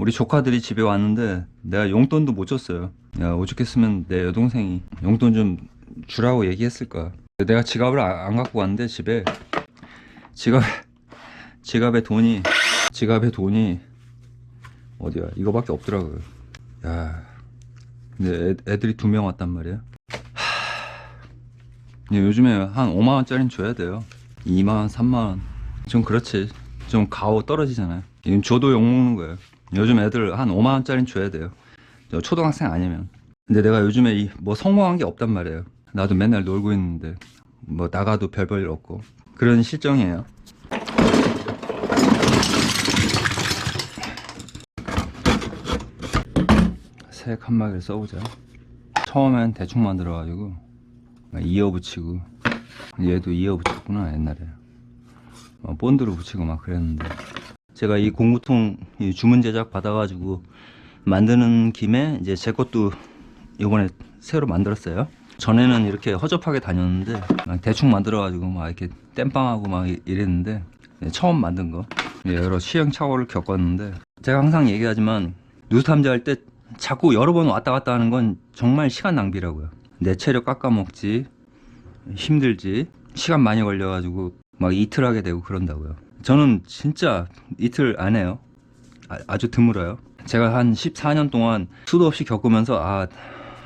우리 조카들이 집에 왔는데 내가 용돈도 못 줬어요. 야 오죽했으면 내 여동생이 용돈 좀 주라고 얘기했을 거야. 내가 지갑을 아- 안 갖고 왔는데 집에 지갑 지갑에 돈이 지갑에 돈이 어디야 이거밖에 없더라고요. 야 근데 애, 애들이 두 명 왔단 말이야. 근데 요즘에 한 5만 원짜리는 줘야 돼요. 2만 원, 3만 원. 좀 그렇지. 좀 가오 떨어지잖아요. 이건 줘도 욕 먹는 거예요. 요즘 애들 한 5만 원짜리는 줘야 돼요. 저 초등학생 아니면. 근데 내가 요즘에 이 뭐 성공한 게 없단 말이에요. 나도 맨날 놀고 있는데 뭐 나가도 별볼일 없고 그런 실정이에요. 새 칸막이를 써보자. 처음엔 대충 만들어가지고 이어 붙이고 얘도 이어 붙였구나 옛날에 어, 본드로 붙이고 막 그랬는데 제가 이 공구통 이 주문 제작 받아가지고 만드는 김에 이제 제 것도 이번에 새로 만들었어요. 전에는 이렇게 허접하게 다녔는데 대충 만들어가지고 막 이렇게 땜빵하고 막 이- 이랬는데 네, 처음 만든 거. 여러 시행착오를 겪었는데 제가 항상 얘기하지만 뉴스 탐지 할 때 자꾸 여러 번 왔다 갔다 하는 건 정말 시간 낭비라고요. 내 체력 깎아먹지 힘들지 시간 많이 걸려가지고 막 이틀 하게 되고 그런다고요 저는 진짜 이틀 안 해요 아, 주 드물어요 제가 한 14년 동안 수도 없이 겪으면서 아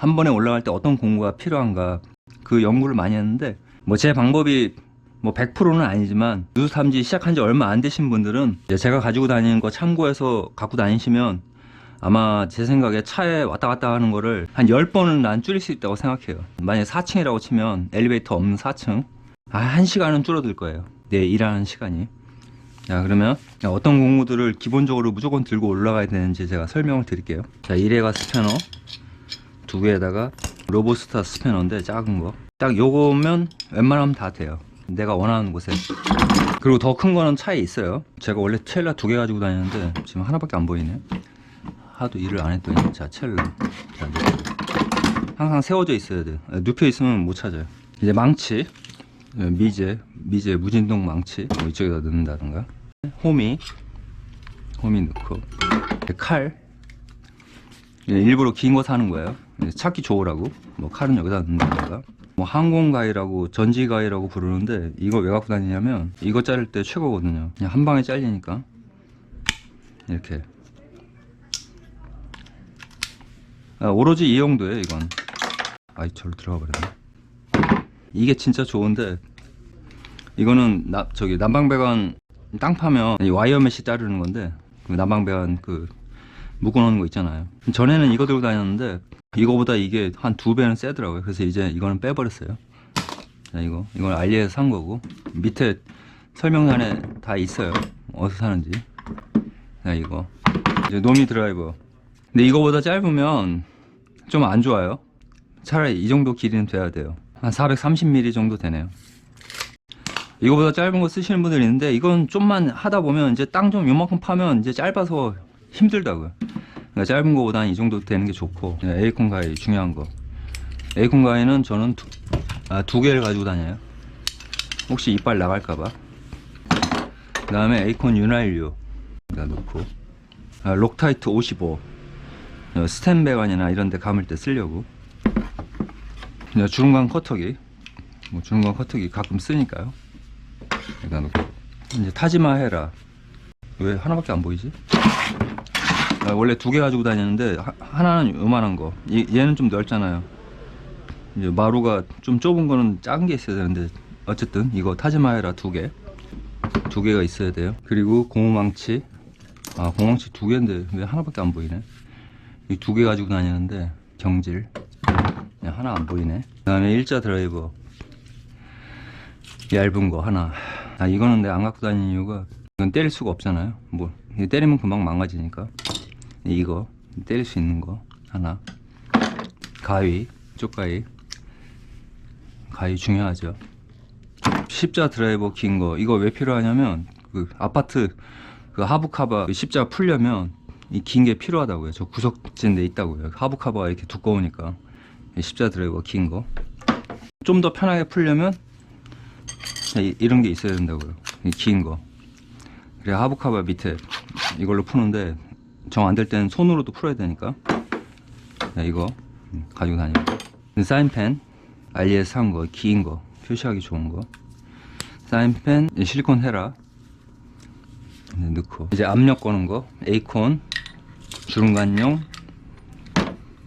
한 번에 올라갈 때 어떤 공부가 필요한가 그 연구를 많이 했는데 뭐 제 방법이 뭐 100%는 아니지만 뉴스 탐지 시작한 지 얼마 안 되신 분들은 제가 가지고 다니는 거 참고해서 갖고 다니시면 아마 제 생각에 차에 왔다 갔다 하는 거를 한 10번은 난 줄일 수 있다고 생각해요. 만약에 4층이라고 치면 엘리베이터 없는 4층. 아, 1시간은 줄어들 거예요. 내 일하는 시간이. 자, 그러면 어떤 공구들을 기본적으로 무조건 들고 올라가야 되는지 제가 설명을 드릴게요. 자, 1회가 스패너. 두 개에다가 로보스타 스패너인데 작은 거. 딱 요거면 웬만하면 다 돼요. 내가 원하는 곳에. 그리고 더 큰 거는 차에 있어요. 제가 원래 첼라 두 개 가지고 다니는데 지금 하나밖에 안 보이네. 하도 일을 안 했더니 자 첼로 자, 눕- 항상 세워져 있어야 돼 아, 눕혀 있으면 못 찾아요 이제 망치 예, 미제 미제 무진동 망치 뭐 이쪽에다 넣는다던가. 호미 호미 넣고. 칼. 예, 일부러 긴 거 사는 거예요. 예, 찾기 좋으라고. 뭐 칼은 여기다 넣는다던가. 뭐 항공가위라고 전지가위라고 부르는데 이거 왜 갖고 다니냐면 이거 자를 때 최고거든요. 그냥 한 방에 잘리니까. 이렇게. 아, 오로지 이 용도예요 이건. 아이 절로 들어가 버렸네 이게 진짜 좋은데 이거는 나, 저기 난방배관 땅 파면 이 와이어 메시 자르는 건데 그 난방배관 그 묶어놓는 거 있잖아요. 전에는 이거 들고 다녔는데 이거보다 이게 한 두 배는 세더라고요. 그래서 이제 이거는 빼버렸어요. 자 이거. 이건 알리에서 산 거고 밑에 설명란에 다 있어요. 어디서 사는지. 자 이거. 이제 노미 드라이버. 근데 이거보다 짧으면 좀 안 좋아요. 차라리 이 정도 길이는 돼야 돼요. 한 430mm 정도 되네요. 이거보다 짧은 거 쓰시는 분들이 있는데 이건 좀만 하다 보면 이제 땅 좀 요만큼 파면 이제 짧아서 힘들다고요. 그러니까 짧은 거보다는 이 정도 되는 게 좋고 네, 에이콘 가위 중요한 거. 에이콘 가위는 저는 두, 아, 두 개를 가지고 다녀요. 혹시 이빨 나갈까봐. 그 다음에 에이콘 윤활유 다 넣고 아, 록타이트 55 어, 스텐 배관이나 이런 데 감을 때 쓰려고 주름감 커터기. 뭐 주름감 커터기 가끔 쓰니까요. 여기다 이제 타지마 해라. 왜 하나밖에 안 보이지? 아, 원래 두 개 가지고 다니는데 하, 하나는 요만한 거. 이- 얘는 좀 넓잖아요. 이제 마루가 좀 좁은 거는 작은 게 있어야 되는데 어쨌든 이거 타지마 해라 두개. 두 개가 있어야 돼요. 그리고 고무망치. 아 고무망치 두 개인데 왜 하나밖에 안 보이네? 이 두 개 가지고 다니는데 경질 하나 안 보이네. 그 다음에 일자 드라이버. 얇은 거 하나. 아 이거는 내가 안 갖고 다니는 이유가 이건 때릴 수가 없잖아요. 뭐 때리면 금방 망가지니까. 이거 때릴 수 있는 거 하나. 가위 쪽가위. 가위 중요하죠. 십자 드라이버 긴 거. 이거 왜 필요하냐면 그 아파트 그 하부 카바 십자 풀려면 이 긴 게 필요하다고요. 저 구석진 데 있다고요. 하부 카바가 이렇게 두꺼우니까. 이 십자 드라이버 긴 거. 좀 더 편하게 풀려면 이, 이런 게 있어야 된다고요. 이긴 거. 그래 하부 카바 밑에 이걸로 푸는데 정 안 될 때는 손으로도 풀어야 되니까 네, 이거 음, 가지고 다니고 사인펜 알리에서 산 거, 긴 거, 표시하기 좋은 거 사인펜, 실리콘 헤라 네, 넣고 이제 압력 거는 거, 에이콘 주름관용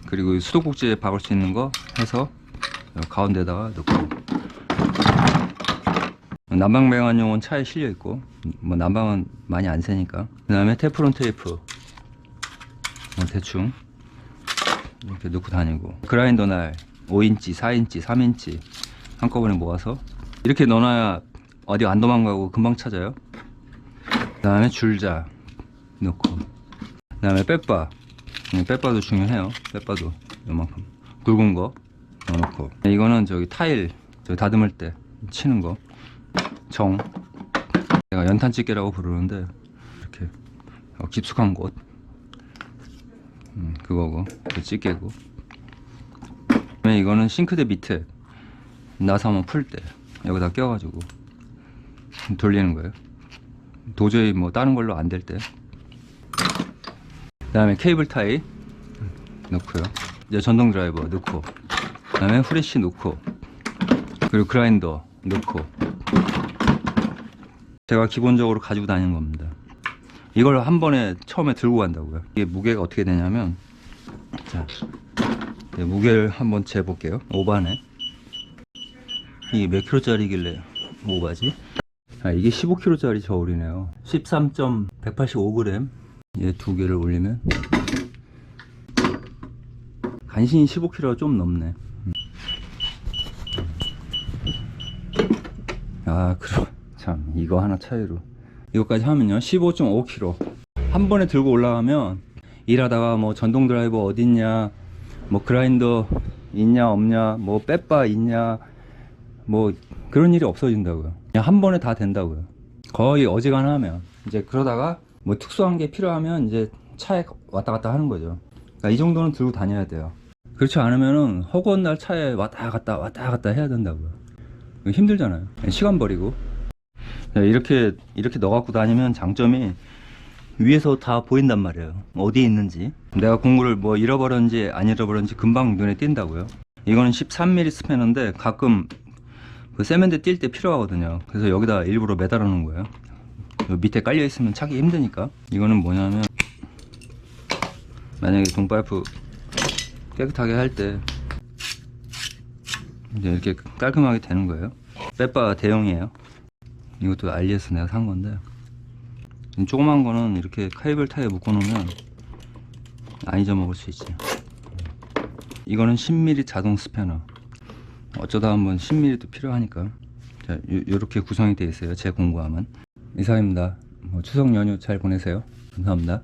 그리고 수도꼭지에 박을 수 있는 거 해서 가운데다가 넣고. 난방 배관용은 차에 실려 있고 뭐 난방은 많이 안 새니까. 그 다음에 테프론 테이프. 뭐 대충. 이렇게 넣고 다니고. 그라인더 날 5인치 4인치 3인치 한꺼번에 모아서 이렇게 넣어놔야 어디 안 도망가고 금방 찾아요. 그 다음에 줄자 넣고. 그 다음에 음, 빼바도 중요해요. 빼바도 요만큼. 굵은 거 넣어놓고. 이거는 저기 타일 저기 다듬을 때 치는 거. 정. 내가 연탄집게라고 부르는데 이렇게 어, 깊숙한 곳. 음, 그거고 그 집게고. 그다음에 이거는 싱크대 밑에 나사 한번 풀 때 여기다 껴가지고 돌리는 거예요. 도저히 뭐 다른 걸로 안 될 때 그 다음에 케이블 타이 넣고요 이제 전동 드라이버 넣고 그 다음에 후레쉬 넣고 그리고 그라인더 넣고 제가 기본적으로 가지고 다니는 겁니다. 이걸 한 번에 처음에 들고 간다고요. 이게 무게가 어떻게 되냐면, 자, 네, 무게를 한번 재볼게요. 오반에. 이게 몇 킬로 짜리길래 오바지? 아, 이게 15kg짜리 저울이네요. 13.185g. 얘두 개를 올리면. 간신히 15kg가 좀 넘네. 음. 아, 그럼. 참 이거 하나 차이로 이거까지 하면요 15.5kg 한 번에 들고 올라가면 일하다가 뭐 전동 드라이버 어딨냐 뭐 그라인더 있냐 없냐 뭐 빼빠 있냐 뭐 그런 일이 없어진다고요 그냥 한 번에 다 된다고요 거의 어지간하면 이제 그러다가 뭐 특수한 게 필요하면 이제 차에 왔다 갔다 하는 거죠. 그러니까 이 정도는 들고 다녀야 돼요. 그렇지 않으면은 허구한 날 차에 왔다 갔다 왔다 갔다 해야 된다고요. 힘들잖아요. 시간 버리고. 네, 이렇게 이렇게 넣어 갖고 다니면 장점이 위에서 다 보인단 말이에요. 어디에 있는지. 내가 공구를 뭐 잃어버렸는지 안 잃어버렸는지 금방 눈에 띈다고요. 이거는 13mm 스패너인데 가끔 그 세면대 뛸 때 필요하거든요. 그래서 여기다 일부러 매달아 놓은 거예요 요 밑에 깔려 있으면 차기 힘드니까. 이거는 뭐냐면 만약에 동파이프 깨끗하게 할 때 이렇게 깔끔하게 되는 거예요. 빼바 대용이에요. 이것도 알리에서 내가 산 건데. 이 조그만 거는 이렇게 케이블 타이에 묶어 놓으면 안 잊어먹을 수 있지. 이거는 10mm 자동 스패너. 어쩌다 한번 10mm도 필요하니까. 자, 요, 요렇게 구성이 되어 있어요. 제 공구함은 이상입니다. 뭐 추석 연휴 잘 보내세요. 감사합니다